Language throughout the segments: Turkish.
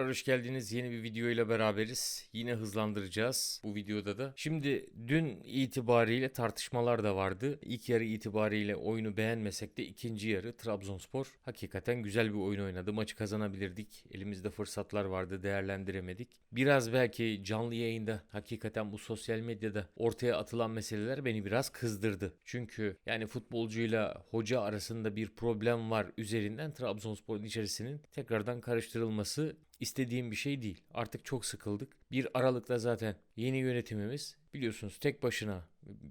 Hoş geldiniz. Yeni bir video ile beraberiz. Yine hızlandıracağız bu videoda da. Şimdi dün itibariyle tartışmalar da vardı. İlk yarı itibariyle oyunu beğenmesek de ikinci yarı Trabzonspor hakikaten güzel bir oyun oynadı. Maçı kazanabilirdik. Elimizde fırsatlar vardı, değerlendiremedik. Biraz belki canlı yayında hakikaten bu sosyal medyada ortaya atılan meseleler beni biraz kızdırdı. Çünkü yani futbolcuyla hoca arasında bir problem var üzerinden Trabzonspor'un içerisinin tekrardan karıştırılması istediğim bir şey değil. Artık çok sıkıldık. Bir Aralık'ta zaten yeni yönetimimiz biliyorsunuz tek başına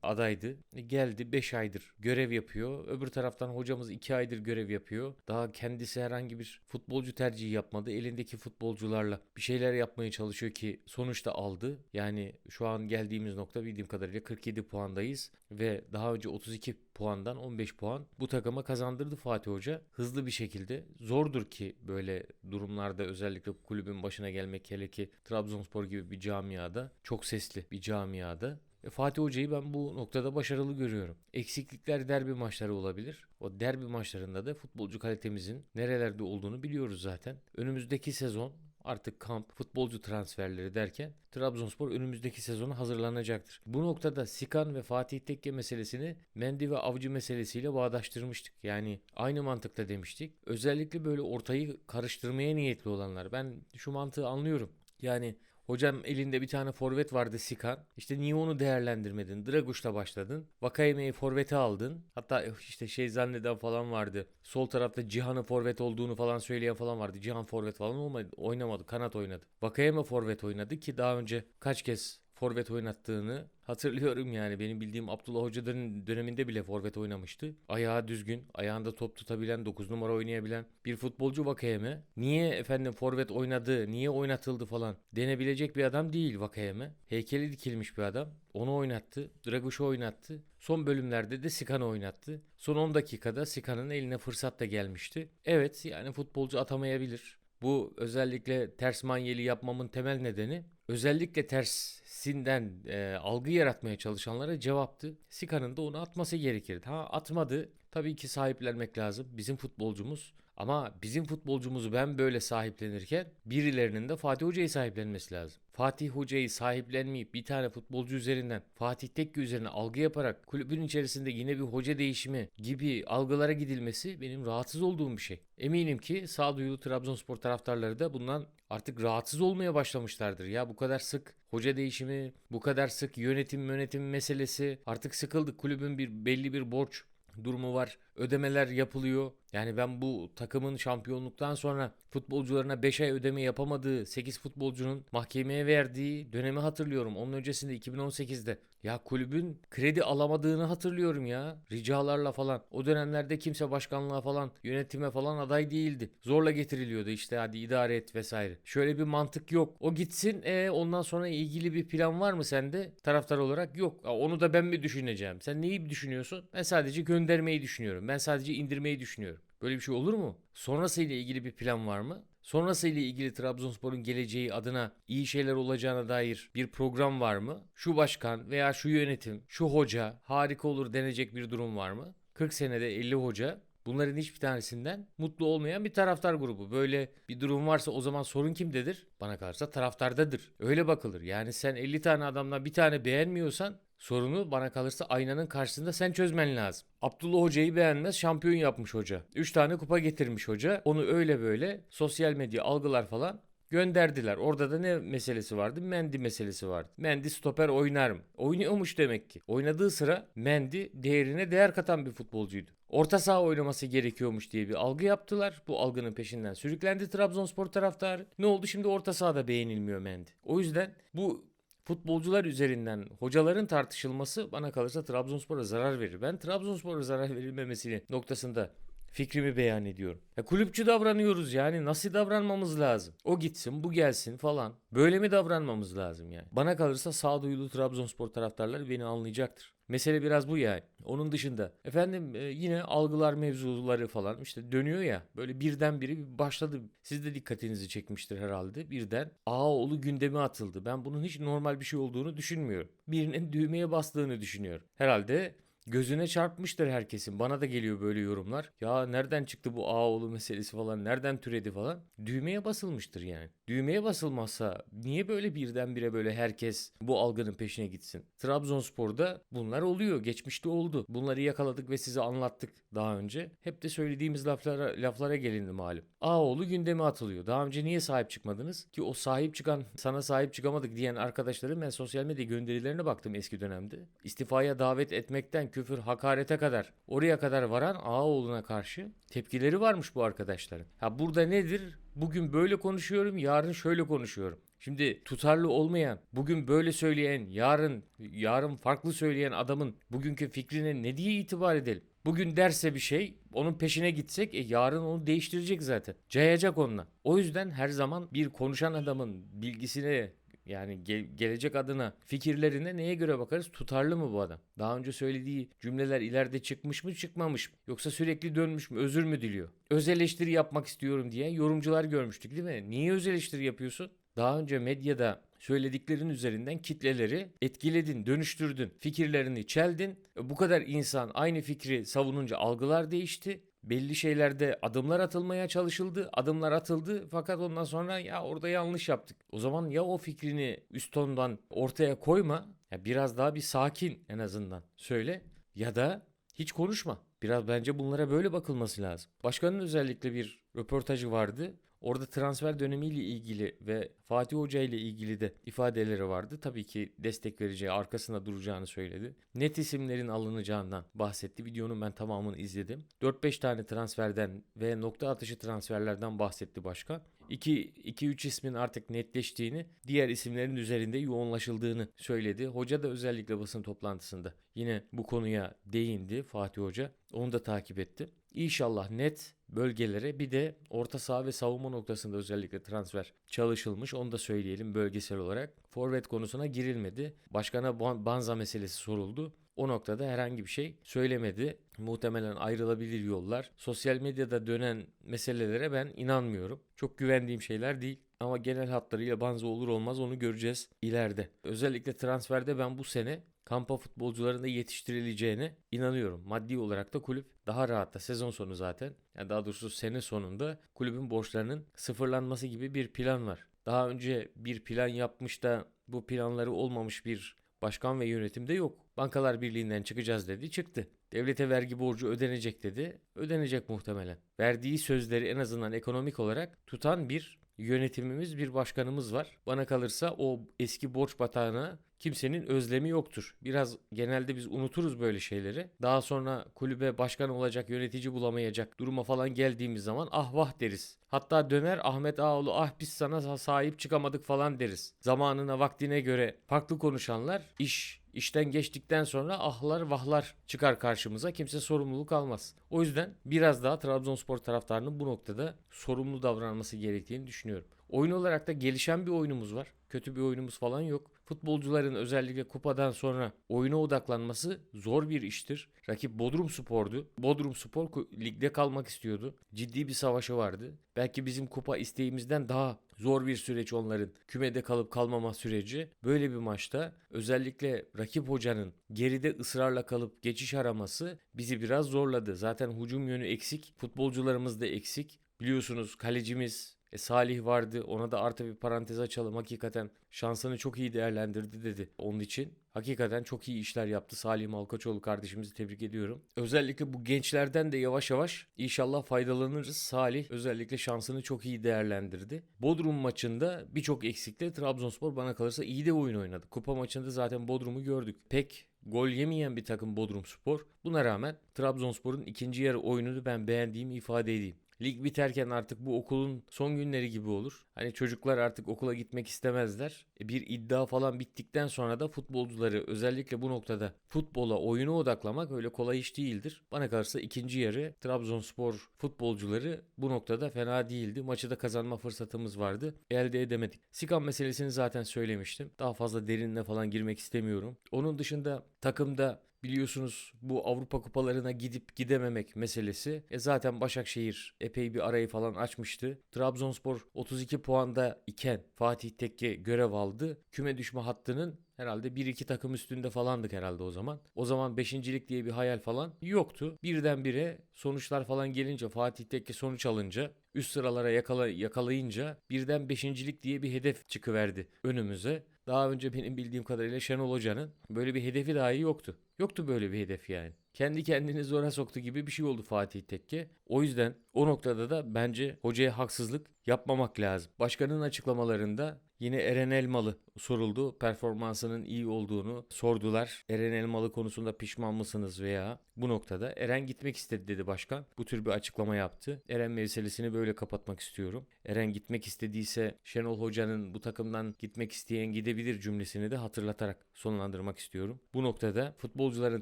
adaydı. Geldi 5 aydır görev yapıyor. Öbür taraftan hocamız 2 aydır görev yapıyor. Daha kendisi herhangi bir futbolcu tercihi yapmadı. Elindeki futbolcularla bir şeyler yapmaya çalışıyor ki sonuçta aldı. Yani şu an geldiğimiz nokta bildiğim kadarıyla 47 puandayız ve daha önce 32 puandan 15 puan bu takıma kazandırdı Fatih Hoca. Hızlı bir şekilde zordur ki böyle durumlarda özellikle kulübün başına gelmek hele ki Trabzonspor gibi bir camiada çok sesli bir camiada e, Fatih Hoca'yı ben bu noktada başarılı görüyorum. Eksiklikler derbi maçları olabilir. O derbi maçlarında da futbolcu kalitemizin nerelerde olduğunu biliyoruz zaten. Önümüzdeki sezon artık kamp, futbolcu transferleri derken Trabzonspor önümüzdeki sezona hazırlanacaktır. Bu noktada Sikan ve Fatih Tekke meselesini Mendy ve Avcı meselesiyle bağdaştırmıştık. Yani aynı mantıkta demiştik. Özellikle böyle ortayı karıştırmaya niyetli olanlar. Ben şu mantığı anlıyorum. Yani Hocam elinde bir tane forvet vardı Sikan. İşte niye onu değerlendirmedin? Draguş'la başladın. Vakayeme'yi forvete aldın. Hatta işte şey zanneden falan vardı. Sol tarafta Cihan'ın forvet olduğunu falan söyleyen falan vardı. Cihan forvet falan olmadı. Oynamadı. Kanat oynadı. Vakayeme forvet oynadı ki daha önce kaç kez forvet oynattığını hatırlıyorum yani. Benim bildiğim Abdullah Hoca dön- döneminde bile forvet oynamıştı. Ayağı düzgün, ayağında top tutabilen, 9 numara oynayabilen bir futbolcu Vakayeme. Niye efendim forvet oynadı, niye oynatıldı falan denebilecek bir adam değil Vakayeme. Heykeli dikilmiş bir adam. Onu oynattı. Draguş'u oynattı. Son bölümlerde de Sikan'ı oynattı. Son 10 dakikada Sikan'ın eline fırsat da gelmişti. Evet yani futbolcu atamayabilir. Bu özellikle ters manyeli yapmamın temel nedeni özellikle tersinden e, algı yaratmaya çalışanlara cevaptı. Sika'nın da onu atması gerekirdi. Ha atmadı. Tabii ki sahiplenmek lazım. Bizim futbolcumuz. Ama bizim futbolcumuzu ben böyle sahiplenirken birilerinin de Fatih Hoca'yı sahiplenmesi lazım. Fatih Hoca'yı sahiplenmeyip bir tane futbolcu üzerinden Fatih Tekke üzerine algı yaparak kulübün içerisinde yine bir hoca değişimi gibi algılara gidilmesi benim rahatsız olduğum bir şey. Eminim ki sağduyulu Trabzonspor taraftarları da bundan artık rahatsız olmaya başlamışlardır. Ya bu kadar sık hoca değişimi, bu kadar sık yönetim yönetim meselesi artık sıkıldık. Kulübün bir belli bir borç durumu var. Ödemeler yapılıyor. Yani ben bu takımın şampiyonluktan sonra futbolcularına 5 ay ödeme yapamadığı 8 futbolcunun mahkemeye verdiği dönemi hatırlıyorum. Onun öncesinde 2018'de. Ya kulübün kredi alamadığını hatırlıyorum ya. Ricalarla falan. O dönemlerde kimse başkanlığa falan, yönetime falan aday değildi. Zorla getiriliyordu işte hadi idare et vesaire. Şöyle bir mantık yok. O gitsin e ondan sonra ilgili bir plan var mı sende taraftar olarak? Yok. Onu da ben mi düşüneceğim? Sen neyi düşünüyorsun? Ben sadece göndermeyi düşünüyorum. Ben sadece indirmeyi düşünüyorum. Böyle bir şey olur mu? Sonrasıyla ilgili bir plan var mı? Sonrasıyla ilgili Trabzonspor'un geleceği adına iyi şeyler olacağına dair bir program var mı? Şu başkan veya şu yönetim, şu hoca harika olur denecek bir durum var mı? 40 senede 50 hoca Bunların hiçbir tanesinden mutlu olmayan bir taraftar grubu. Böyle bir durum varsa o zaman sorun kimdedir? Bana kalırsa taraftardadır. Öyle bakılır. Yani sen 50 tane adamdan bir tane beğenmiyorsan sorunu bana kalırsa aynanın karşısında sen çözmen lazım. Abdullah Hoca'yı beğenmez şampiyon yapmış hoca. 3 tane kupa getirmiş hoca. Onu öyle böyle sosyal medya algılar falan gönderdiler. Orada da ne meselesi vardı? Mendy meselesi vardı. Mendy stoper oynar mı? Oynuyormuş demek ki. Oynadığı sıra Mendy değerine değer katan bir futbolcuydu. Orta saha oynaması gerekiyormuş diye bir algı yaptılar. Bu algının peşinden sürüklendi Trabzonspor taraftarı. Ne oldu? Şimdi orta sahada beğenilmiyor Mendy. O yüzden bu futbolcular üzerinden hocaların tartışılması bana kalırsa Trabzonspor'a zarar verir. Ben Trabzonspor'a zarar verilmemesi noktasında fikrimi beyan ediyorum. Ya kulüpçü davranıyoruz yani nasıl davranmamız lazım? O gitsin bu gelsin falan. Böyle mi davranmamız lazım yani? Bana kalırsa sağduyulu Trabzonspor taraftarları beni anlayacaktır. Mesele biraz bu yani. Onun dışında efendim e, yine algılar mevzuları falan işte dönüyor ya böyle birdenbire bir başladı. Siz de dikkatinizi çekmiştir herhalde. Birden Ağaoğlu gündeme atıldı. Ben bunun hiç normal bir şey olduğunu düşünmüyorum. Birinin düğmeye bastığını düşünüyorum. Herhalde gözüne çarpmıştır herkesin. Bana da geliyor böyle yorumlar. Ya nereden çıktı bu Ağoğlu meselesi falan, nereden türedi falan. Düğmeye basılmıştır yani. Düğmeye basılmazsa niye böyle birdenbire böyle herkes bu algının peşine gitsin? Trabzonspor'da bunlar oluyor. Geçmişte oldu. Bunları yakaladık ve size anlattık daha önce. Hep de söylediğimiz laflara, laflara gelindi malum. Ağoğlu gündeme atılıyor. Daha önce niye sahip çıkmadınız? Ki o sahip çıkan, sana sahip çıkamadık diyen arkadaşların ben sosyal medya gönderilerine baktım eski dönemde. İstifaya davet etmekten küfür, hakarete kadar, oraya kadar varan Ağaoğlu'na karşı tepkileri varmış bu arkadaşların. Ha burada nedir? Bugün böyle konuşuyorum, yarın şöyle konuşuyorum. Şimdi tutarlı olmayan, bugün böyle söyleyen, yarın yarın farklı söyleyen adamın bugünkü fikrine ne diye itibar edelim? Bugün derse bir şey, onun peşine gitsek, e, yarın onu değiştirecek zaten. Cayacak onunla. O yüzden her zaman bir konuşan adamın bilgisine yani ge- gelecek adına fikirlerine neye göre bakarız? Tutarlı mı bu adam? Daha önce söylediği cümleler ileride çıkmış mı çıkmamış mı? Yoksa sürekli dönmüş mü? Özür mü diliyor? Öz eleştiri yapmak istiyorum diye yorumcular görmüştük değil mi? Niye öz eleştiri yapıyorsun? Daha önce medyada söylediklerin üzerinden kitleleri etkiledin, dönüştürdün, fikirlerini çeldin. Bu kadar insan aynı fikri savununca algılar değişti. Belli şeylerde adımlar atılmaya çalışıldı. Adımlar atıldı fakat ondan sonra ya orada yanlış yaptık. O zaman ya o fikrini üst tondan ortaya koyma. Ya biraz daha bir sakin en azından söyle ya da hiç konuşma. Biraz bence bunlara böyle bakılması lazım. Başkanın özellikle bir röportajı vardı. Orada transfer dönemiyle ilgili ve Fatih Hoca ile ilgili de ifadeleri vardı. Tabii ki destek vereceği, arkasında duracağını söyledi. Net isimlerin alınacağından bahsetti. Videonun ben tamamını izledim. 4-5 tane transferden ve nokta atışı transferlerden bahsetti başkan. 2-3 ismin artık netleştiğini, diğer isimlerin üzerinde yoğunlaşıldığını söyledi. Hoca da özellikle basın toplantısında yine bu konuya değindi Fatih Hoca. Onu da takip etti. İnşallah net bölgelere bir de orta saha ve savunma noktasında özellikle transfer çalışılmış. Onu da söyleyelim bölgesel olarak. Forvet konusuna girilmedi. Başkana Ban- Banza meselesi soruldu. O noktada herhangi bir şey söylemedi. Muhtemelen ayrılabilir yollar. Sosyal medyada dönen meselelere ben inanmıyorum. Çok güvendiğim şeyler değil. Ama genel hatlarıyla Banza olur olmaz onu göreceğiz ileride. Özellikle transferde ben bu sene kampa futbolcuların yetiştirileceğine inanıyorum. Maddi olarak da kulüp daha rahat da sezon sonu zaten. Yani daha doğrusu sene sonunda kulübün borçlarının sıfırlanması gibi bir plan var. Daha önce bir plan yapmış da bu planları olmamış bir başkan ve yönetimde yok. Bankalar Birliği'nden çıkacağız dedi, çıktı. Devlete vergi borcu ödenecek dedi, ödenecek muhtemelen. Verdiği sözleri en azından ekonomik olarak tutan bir yönetimimiz, bir başkanımız var. Bana kalırsa o eski borç batağına kimsenin özlemi yoktur. Biraz genelde biz unuturuz böyle şeyleri. Daha sonra kulübe başkan olacak, yönetici bulamayacak duruma falan geldiğimiz zaman ah vah deriz. Hatta döner Ahmet Ağoğlu ah biz sana sahip çıkamadık falan deriz. Zamanına vaktine göre farklı konuşanlar iş işten geçtikten sonra ahlar vahlar çıkar karşımıza. Kimse sorumluluk almaz. O yüzden biraz daha Trabzonspor taraftarının bu noktada sorumlu davranması gerektiğini düşünüyorum. Oyun olarak da gelişen bir oyunumuz var. Kötü bir oyunumuz falan yok. Futbolcuların özellikle kupadan sonra oyuna odaklanması zor bir iştir. Rakip Bodrum Spor'du. Bodrum Spor ligde kalmak istiyordu. Ciddi bir savaşı vardı. Belki bizim kupa isteğimizden daha zor bir süreç onların kümede kalıp kalmama süreci. Böyle bir maçta özellikle rakip hocanın geride ısrarla kalıp geçiş araması bizi biraz zorladı. Zaten hücum yönü eksik, futbolcularımız da eksik. Biliyorsunuz kalecimiz e, Salih vardı. Ona da artı bir parantez açalım. Hakikaten şansını çok iyi değerlendirdi dedi onun için. Hakikaten çok iyi işler yaptı. Salih Malkaçoğlu kardeşimizi tebrik ediyorum. Özellikle bu gençlerden de yavaş yavaş inşallah faydalanırız. Salih özellikle şansını çok iyi değerlendirdi. Bodrum maçında birçok eksikle Trabzonspor bana kalırsa iyi de oyun oynadı. Kupa maçında zaten Bodrum'u gördük. Pek gol yemeyen bir takım Bodrum Spor. Buna rağmen Trabzonspor'un ikinci yarı oyununu ben beğendiğimi ifade edeyim. Lig biterken artık bu okulun son günleri gibi olur. Hani çocuklar artık okula gitmek istemezler. E, Bir iddia falan bittikten sonra da futbolcuları özellikle bu noktada futbola, oyuna odaklamak öyle kolay iş değildir. Bana kalırsa ikinci yarı Trabzonspor futbolcuları bu noktada fena değildi. Maçı da kazanma fırsatımız vardı. Elde edemedik. Sikan meselesini zaten söylemiştim. Daha fazla derinine falan girmek istemiyorum. Onun dışında takımda biliyorsunuz bu Avrupa kupalarına gidip gidememek meselesi. E zaten Başakşehir epey bir arayı falan açmıştı. Trabzonspor 32 puanda iken Fatih Tekke görev aldı. Küme düşme hattının Herhalde bir iki takım üstünde falandık herhalde o zaman. O zaman beşincilik diye bir hayal falan yoktu. Birdenbire sonuçlar falan gelince Fatih Tekke sonuç alınca üst sıralara yakala, yakalayınca birden beşincilik diye bir hedef çıkıverdi önümüze. Daha önce benim bildiğim kadarıyla Şenol Hoca'nın böyle bir hedefi dahi yoktu. Yoktu böyle bir hedef yani. Kendi kendini zora soktu gibi bir şey oldu Fatih Tekke. O yüzden o noktada da bence hocaya haksızlık yapmamak lazım. Başkanın açıklamalarında yine Eren Elmalı soruldu. Performansının iyi olduğunu sordular. Eren Elmalı konusunda pişman mısınız veya bu noktada Eren gitmek istedi dedi başkan. Bu tür bir açıklama yaptı. Eren meselesini böyle kapatmak istiyorum. Eren gitmek istediyse Şenol Hoca'nın bu takımdan gitmek isteyen gidebilir cümlesini de hatırlatarak sonlandırmak istiyorum. Bu noktada futbolcuların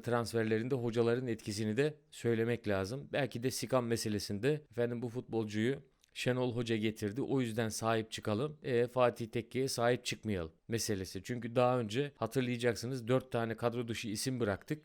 transferlerinde hocaların etkisini de söylemek lazım. Belki de Sikan meselesinde efendim bu futbolcuyu Şenol Hoca getirdi. O yüzden sahip çıkalım. E, Fatih Tekke'ye sahip çıkmayalım meselesi. Çünkü daha önce hatırlayacaksınız 4 tane kadro dışı isim bıraktık.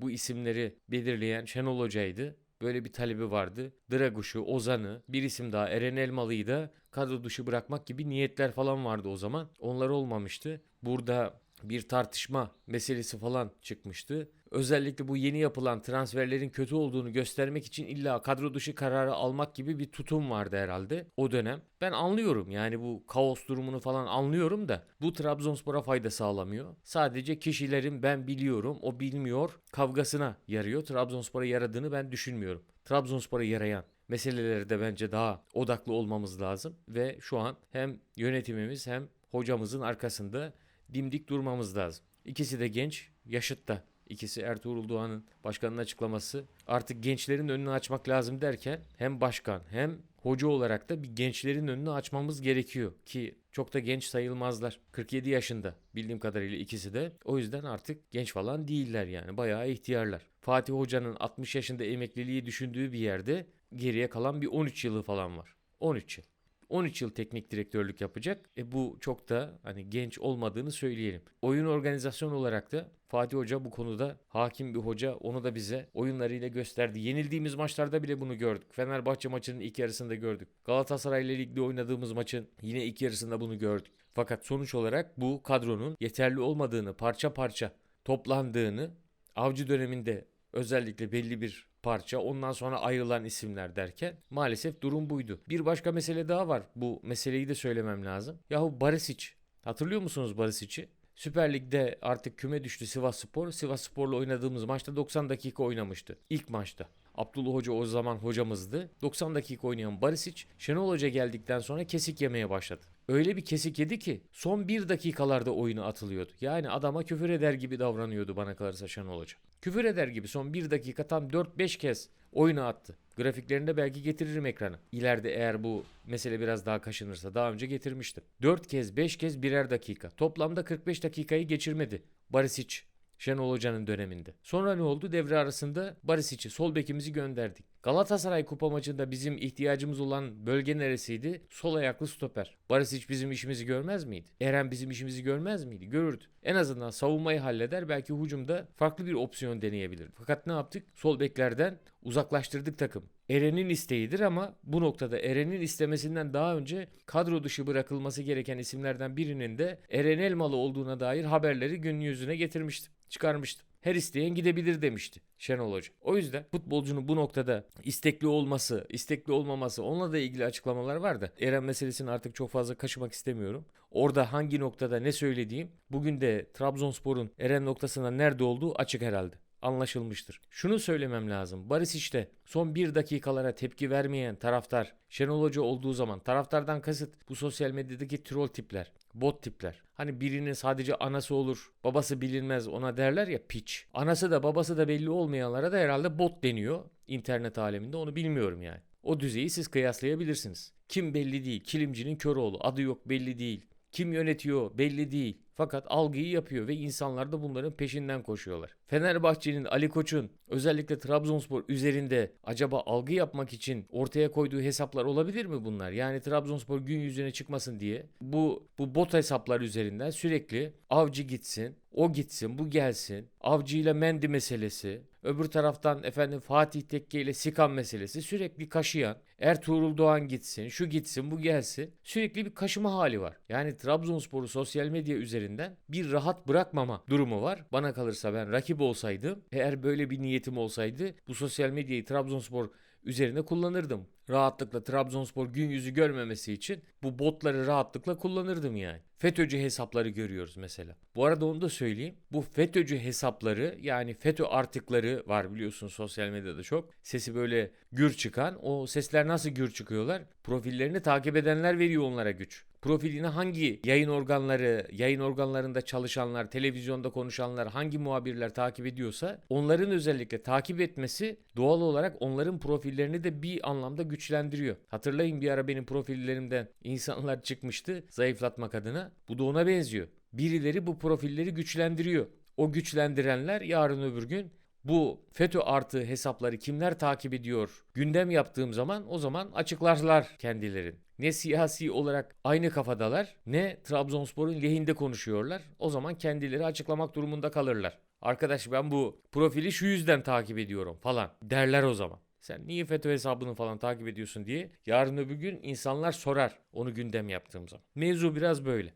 Bu isimleri belirleyen Şenol Hoca'ydı. Böyle bir talebi vardı. Draguş'u, Ozan'ı, bir isim daha Eren Elmalı'yı da kadro dışı bırakmak gibi niyetler falan vardı o zaman. Onlar olmamıştı. Burada bir tartışma meselesi falan çıkmıştı. Özellikle bu yeni yapılan transferlerin kötü olduğunu göstermek için illa kadro dışı kararı almak gibi bir tutum vardı herhalde o dönem. Ben anlıyorum yani bu kaos durumunu falan anlıyorum da bu Trabzonspor'a fayda sağlamıyor. Sadece kişilerin ben biliyorum o bilmiyor kavgasına yarıyor. Trabzonspor'a yaradığını ben düşünmüyorum. Trabzonspor'a yarayan meselelere de bence daha odaklı olmamız lazım ve şu an hem yönetimimiz hem hocamızın arkasında dimdik durmamız lazım. İkisi de genç, yaşıtta. İkisi Ertuğrul Doğan'ın başkanın açıklaması. Artık gençlerin önünü açmak lazım derken hem başkan hem hoca olarak da bir gençlerin önünü açmamız gerekiyor ki çok da genç sayılmazlar. 47 yaşında bildiğim kadarıyla ikisi de. O yüzden artık genç falan değiller yani bayağı ihtiyarlar. Fatih Hoca'nın 60 yaşında emekliliği düşündüğü bir yerde geriye kalan bir 13 yılı falan var. 13 yıl. 13 yıl teknik direktörlük yapacak. E bu çok da hani genç olmadığını söyleyelim. Oyun organizasyon olarak da Fatih Hoca bu konuda hakim bir hoca. Onu da bize oyunlarıyla gösterdi. Yenildiğimiz maçlarda bile bunu gördük. Fenerbahçe maçının ilk yarısında gördük. Galatasaray ile ligde oynadığımız maçın yine ilk yarısında bunu gördük. Fakat sonuç olarak bu kadronun yeterli olmadığını, parça parça toplandığını avcı döneminde özellikle belli bir parça ondan sonra ayrılan isimler derken maalesef durum buydu. Bir başka mesele daha var. Bu meseleyi de söylemem lazım. Yahu Barisic. Hatırlıyor musunuz Barisic'i? Süper Lig'de artık küme düştü Sivas Spor. Sivas Spor'la oynadığımız maçta 90 dakika oynamıştı. İlk maçta. Abdullah Hoca o zaman hocamızdı. 90 dakika oynayan Barisic Şenol Hoca geldikten sonra kesik yemeye başladı. Öyle bir kesik yedi ki son bir dakikalarda oyunu atılıyordu. Yani adama küfür eder gibi davranıyordu bana kalırsa Şenol Hoca. Küfür eder gibi son bir dakika tam 4-5 kez oyunu attı. Grafiklerinde belki getiririm ekrana. İleride eğer bu mesele biraz daha kaşınırsa daha önce getirmiştim. 4 kez 5 kez birer dakika. Toplamda 45 dakikayı geçirmedi. Barisic Şenol Hoca'nın döneminde. Sonra ne oldu? Devre arasında Barisic'i sol bekimizi gönderdik. Galatasaray kupa maçında bizim ihtiyacımız olan bölge neresiydi? Sol ayaklı stoper. Barisic bizim işimizi görmez miydi? Eren bizim işimizi görmez miydi? Görürdü. En azından savunmayı halleder. Belki hücumda farklı bir opsiyon deneyebilir. Fakat ne yaptık? Sol beklerden uzaklaştırdık takım. Eren'in isteğidir ama bu noktada Eren'in istemesinden daha önce kadro dışı bırakılması gereken isimlerden birinin de Eren Elmalı olduğuna dair haberleri gün yüzüne getirmiştim. Çıkarmıştım. Her isteyen gidebilir demişti Şenol Hoca. O yüzden futbolcunun bu noktada istekli olması, istekli olmaması onunla da ilgili açıklamalar var da Eren meselesini artık çok fazla kaşımak istemiyorum. Orada hangi noktada ne söylediğim bugün de Trabzonspor'un Eren noktasında nerede olduğu açık herhalde anlaşılmıştır. Şunu söylemem lazım. Barış işte son bir dakikalara tepki vermeyen taraftar Şenol Hoca olduğu zaman taraftardan kasıt bu sosyal medyadaki troll tipler, bot tipler. Hani birinin sadece anası olur, babası bilinmez ona derler ya piç. Anası da babası da belli olmayanlara da herhalde bot deniyor internet aleminde onu bilmiyorum yani. O düzeyi siz kıyaslayabilirsiniz. Kim belli değil. Kilimcinin kör oğlu. Adı yok belli değil. Kim yönetiyor belli değil. Fakat algıyı yapıyor ve insanlar da bunların peşinden koşuyorlar. Fenerbahçe'nin Ali Koç'un özellikle Trabzonspor üzerinde acaba algı yapmak için ortaya koyduğu hesaplar olabilir mi bunlar? Yani Trabzonspor gün yüzüne çıkmasın diye bu bu bot hesaplar üzerinden sürekli avcı gitsin, o gitsin, bu gelsin. Avcıyla Mendi meselesi. Öbür taraftan efendim Fatih Tekke ile Sikan meselesi sürekli kaşıyan. Ertuğrul Doğan gitsin, şu gitsin, bu gelsin. Sürekli bir kaşıma hali var. Yani Trabzonspor'u sosyal medya üzerinden bir rahat bırakmama durumu var. Bana kalırsa ben rakip olsaydım, eğer böyle bir niyetim olsaydı bu sosyal medyayı Trabzonspor üzerine kullanırdım. Rahatlıkla Trabzonspor gün yüzü görmemesi için bu botları rahatlıkla kullanırdım yani. FETÖ'cü hesapları görüyoruz mesela. Bu arada onu da söyleyeyim. Bu FETÖ'cü hesapları yani FETÖ artıkları var biliyorsun sosyal medyada çok. Sesi böyle gür çıkan. O sesler nasıl gür çıkıyorlar? Profillerini takip edenler veriyor onlara güç profilini hangi yayın organları, yayın organlarında çalışanlar, televizyonda konuşanlar, hangi muhabirler takip ediyorsa onların özellikle takip etmesi doğal olarak onların profillerini de bir anlamda güçlendiriyor. Hatırlayın bir ara benim profillerimden insanlar çıkmıştı zayıflatmak adına. Bu da ona benziyor. Birileri bu profilleri güçlendiriyor. O güçlendirenler yarın öbür gün bu FETÖ artı hesapları kimler takip ediyor gündem yaptığım zaman o zaman açıklarlar kendilerin. Ne siyasi olarak aynı kafadalar ne Trabzonspor'un lehinde konuşuyorlar. O zaman kendileri açıklamak durumunda kalırlar. Arkadaş ben bu profili şu yüzden takip ediyorum falan derler o zaman. Sen niye FETÖ hesabını falan takip ediyorsun diye yarın öbür gün insanlar sorar onu gündem yaptığım zaman. Mevzu biraz böyle.